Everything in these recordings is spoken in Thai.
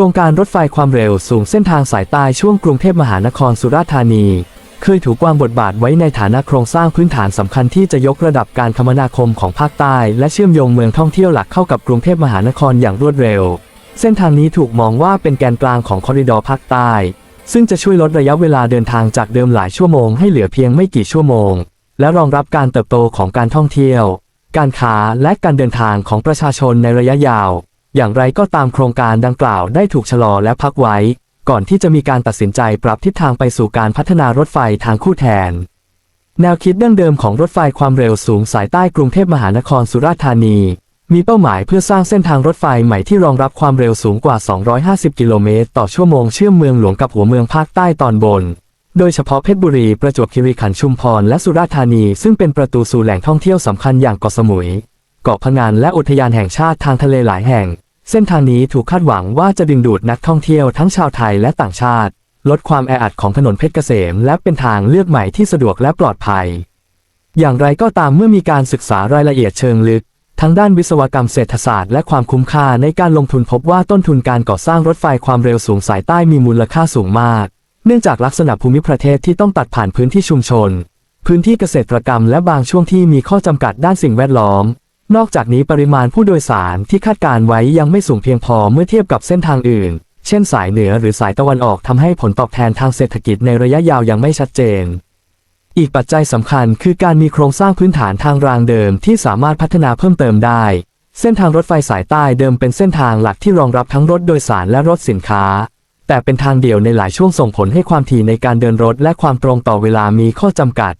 ครงการรถไฟความเร็วสูงเส้นทางสายใต้ช่วงกรุงเทพมหานครสุราษฎร์ธานี เคยถูกวางบทบาทไว้ในฐานะโครงสร้างพื้นฐานสำคัญที่จะยกระดับการคมนาคมของภาคใต้ และเชื่อมโยงเมืองท่องเที่ยวหลักเข้ากับกรุงเทพมหานครอย่างรวดเร็ว เส้นทางนี้ถูกมองว่าเป็นแกนกลางของคอริดอร์ภาคใต้ ซึ่งจะช่วยลดระยะเวลาเดินทางจากเดิมหลายชั่วโมงให้เหลือเพียงไม่กี่ชั่วโมง และรองรับการเติบโตของการท่องเที่ยว การค้าและการเดินทางของประชาชนในระยะยาว อย่างไรก็ตามโครงการดังกล่าวได้ถูกชะลอและพักไว้ ก่อนที่จะมีการตัดสินใจปรับทิศทางไปสู่การพัฒนารถไฟทางคู่แทน แนวคิดดั้งเดิมของรถไฟความเร็วสูงสายใต้กรุงเทพมหานครสุราษฎร์ธานี มีเป้าหมายเพื่อสร้างเส้นทางรถไฟใหม่ที่รองรับความเร็วสูงกว่า 250 กิโลเมตร ต่อชั่วโมงเชื่อมเมืองหลวงกับหัวเมืองภาคใต้ตอนบน โดยเฉพาะเพชรบุรีประจวบคีรีขันธ์ชุมพรและสุราษฎร์ธานี ซึ่งเป็นประตูสู่แหล่งท่องเที่ยวสำคัญอย่างเกาะสมุย เกาะพะงันและอุทยานแห่งชาติทางทะเลหลายแห่ง เส้นทางนี้ถูกคาดหวังว่าจะดึงดูดนักท่องเที่ยวทั้งชาวไทยและต่างชาติ ลดความแออัดของถนนเพชรเกษม และเป็นทางเลือกใหม่ที่สะดวกและปลอดภัย อย่างไรก็ตามเมื่อมีการศึกษารายละเอียดเชิงลึกทั้งด้านวิศวกรรมเศรษฐศาสตร์และความคุ้มค่าในการลงทุนพบว่าต้นทุนการก่อสร้างรถไฟความเร็วสูงสายใต้มีมูลค่าสูงมาก เนื่องจากลักษณะภูมิประเทศที่ต้องตัดผ่านพื้นที่ชุมชน พื้นที่เกษตรกรรมและบางช่วงที่มีข้อจำกัดด้านสิ่งแวดล้อม นอกจากนี้ปริมาณผู้โดยสารที่คาดการไว้ยังไม่สูงเพียงพอเมื่อเทียบกับเส้นทางอื่น เช่นสายเหนือหรือสายตะวันออกทำให้ผลตอบแทนทางเศรษฐกิจในระยะยาวยังไม่ชัดเจน อีกปัจจัยสำคัญคือการมีโครงสร้างพื้นฐานทางรางเดิมที่สามารถพัฒนาเพิ่มเติมได้ เส้นทางรถไฟสายใต้เดิมเป็นเส้นทางหลักที่รองรับทั้งรถโดยสารและรถสินค้า แต่เป็นทางเดียวในหลายช่วงส่งผลให้ความถี่ในการเดินรถและความตรงต่อเวลามีข้อจำกัด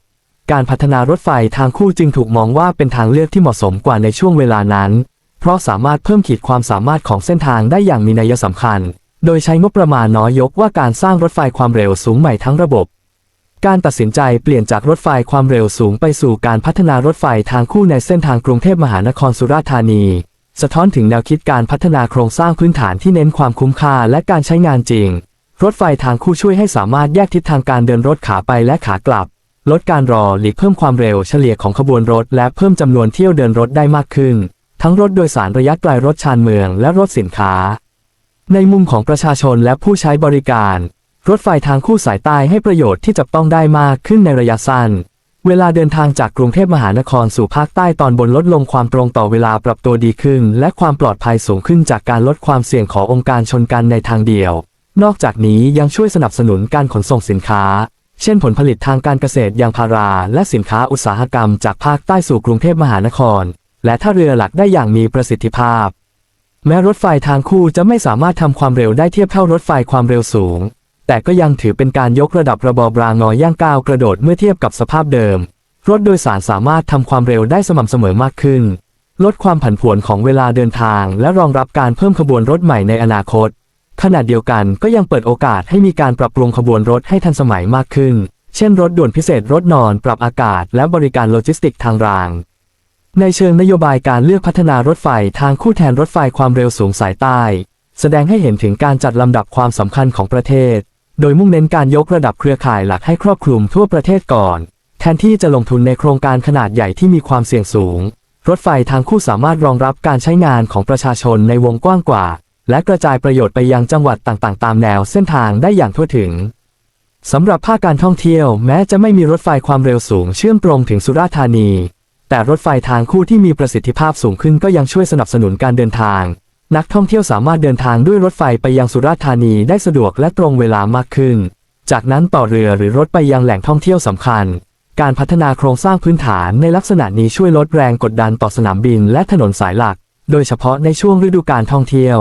การพัฒนารถไฟทางคู่จึงถูกมองว่าเป็นทางเลือกที่เหมาะสมกว่าในช่วงเวลานั้น เพราะสามารถเพิ่มขีดความสามารถของเส้นทางได้อย่างมีนัยสำคัญ โดยใช้งบประมาณน้อยยกว่าการสร้างรถไฟความเร็วสูงใหม่ทั้งระบบ การตัดสินใจเปลี่ยนจากรถไฟความเร็วสูงไปสู่การพัฒนารถไฟทางคู่ในเส้นทางกรุงเทพมหานครสุราษฎร์ธานี สะท้อนถึงแนวคิดการพัฒนาโครงสร้างพื้นฐานที่เน้นความคุ้มค่าและการใช้งานจริง รถไฟทางคู่ช่วยให้สามารถแยกทิศทางการเดินรถขาไปและขากลับ ลดการรอหลีกเพิ่มความเร็วเฉลี่ยของขบวนรถ และเพิ่มจำนวนเที่ยวเดินรถได้มากขึ้น ทั้งรถโดยสารระยะไกลรถชานเมืองและรถสินค้า ในมุมของประชาชนและผู้ใช้บริการ รถไฟทางคู่สายใต้ให้ประโยชน์ที่จับต้องได้มากขึ้นในระยะสั้น เวลาเดินทางจากกรุงเทพมหานครสู่ภาคใต้ตอนบนลดลงความตรงต่อเวลาปรับตัวดีขึ้น และความปลอดภัยสูงขึ้นจากการลดความเสี่ยงขององค์การชนกันในทางเดียว นอกจากนี้ยังช่วยสนับสนุนการขนส่งสินค้า เช่นผลผลิตทางการเกษตรยางพาราและสินค้าอุตสาหกรรมจากภาคใต้สู่กรุงเทพมหานคร และท่าเรือหลักได้อย่างมีประสิทธิภาพ แม้รถไฟทางคู่จะไม่สามารถทำความเร็วได้เทียบเท่ารถไฟความเร็วสูง แต่ก็ยังถือเป็นการยกระดับระบอบรางงอย่างก้าวกระโดดเมื่อเทียบกับสภาพเดิม รถโดยสารสามารถทำความเร็วได้สม่ำเสมอมากขึ้น ลดความผันผวนของเวลาเดินทาง และรองรับการเพิ่มขบวนรถใหม่ในอนาคต ขณะเดียวกันก็ยังเปิดโอกาสให้มีการปรับปรุงขบวนรถให้ทันสมัยมากขึ้น เช่นรถด่วนพิเศษรถนอนปรับอากาศ และบริการโลจิสติกทางราง ในเชิงนโยบายการเลือกพัฒนารถไฟทางคู่แทนรถไฟความเร็วสูงสายใต้ แสดงให้เห็นถึงการจัดลำดับความสำคัญของประเทศ โดยมุ่งเน้นการยกระดับเครือข่ายหลักให้ครอบคลุมทั่วประเทศก่อน แทนที่จะลงทุนในโครงการขนาดใหญ่ที่มีความเสี่ยงสูง รถไฟทางคู่สามารถรองรับการใช้งานของประชาชนในวงกว้างกว่า และกระจายประโยชน์ไปยังจังหวัดต่างๆ ตามแนวเส้นทางได้อย่างทั่วถึงสำหรับภาคการท่องเที่ยวแม้จะไม่มีรถไฟความเร็วสูงเชื่อมตรงถึงสุราษฎร์ธานี แต่รถไฟทางคู่ที่มีประสิทธิภาพสูงขึ้นก็ยังช่วยสนับสนุนการเดินทาง นักท่องเที่ยวสามารถเดินทางด้วยรถไฟไปยังสุราษฎร์ธานีได้สะดวกและตรงเวลามากขึ้น จากนั้นต่อเรือหรือรถไปยังแหล่งท่องเที่ยวสำคัญ การพัฒนาโครงสร้างพื้นฐานในลักษณะนี้ช่วยลดแรงกดดันต่อสนามบินและถนนสายหลัก โดยเฉพาะในช่วงฤดูการท่องเที่ยว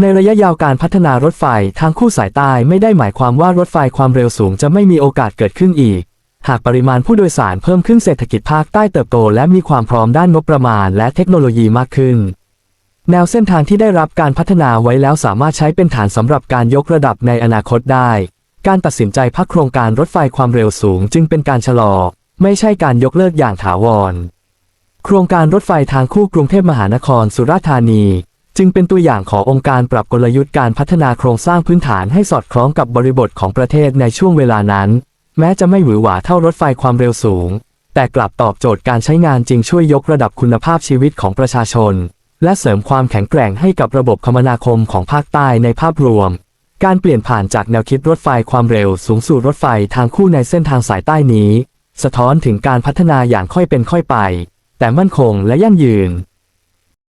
ในระยะยาวการพัฒนารถไฟทางคู่สายใต้ไม่ได้หมายความว่ารถไฟความเร็วสูงจะไม่มีโอกาสเกิดขึ้นอีก หากปริมาณผู้โดยสารเพิ่มขึ้นเศรษฐกิจภาคใต้เติบโตและมีความพร้อมด้านงบประมาณและเทคโนโลยีมากขึ้น แนวเส้นทางที่ได้รับการพัฒนาไว้แล้วสามารถใช้เป็นฐานสำหรับการยกระดับในอนาคตได้ การตัดสินใจพักโครงการรถไฟความเร็วสูงจึงเป็นการชะลอ ไม่ใช่การยกเลิกอย่างถาวร โครงการรถไฟทางคู่กรุงเทพมหานครสุราษฎร์ธานี จึงเป็นตัวอย่างขององค์การปรับกลยุทธ์การพัฒนาโครงสร้างพื้นฐานให้สอดคล้องกับบริบทของประเทศในช่วงเวลานั้น แม้จะไม่หวือหวาเท่ารถไฟความเร็วสูง แต่กลับตอบโจทย์การใช้งานจริงช่วยยกระดับคุณภาพชีวิตของประชาชน และเสริมความแข็งแกร่งให้กับระบบคมนาคมของภาคใต้ในภาพรวม การเปลี่ยนผ่านจากแนวคิดรถไฟความเร็วสูงสู่รถไฟทางคู่ในเส้นทางสายใต้นี้ สะท้อนถึงการพัฒนาอย่างค่อยเป็นค่อยไป แต่มั่นคงและยั่งยืน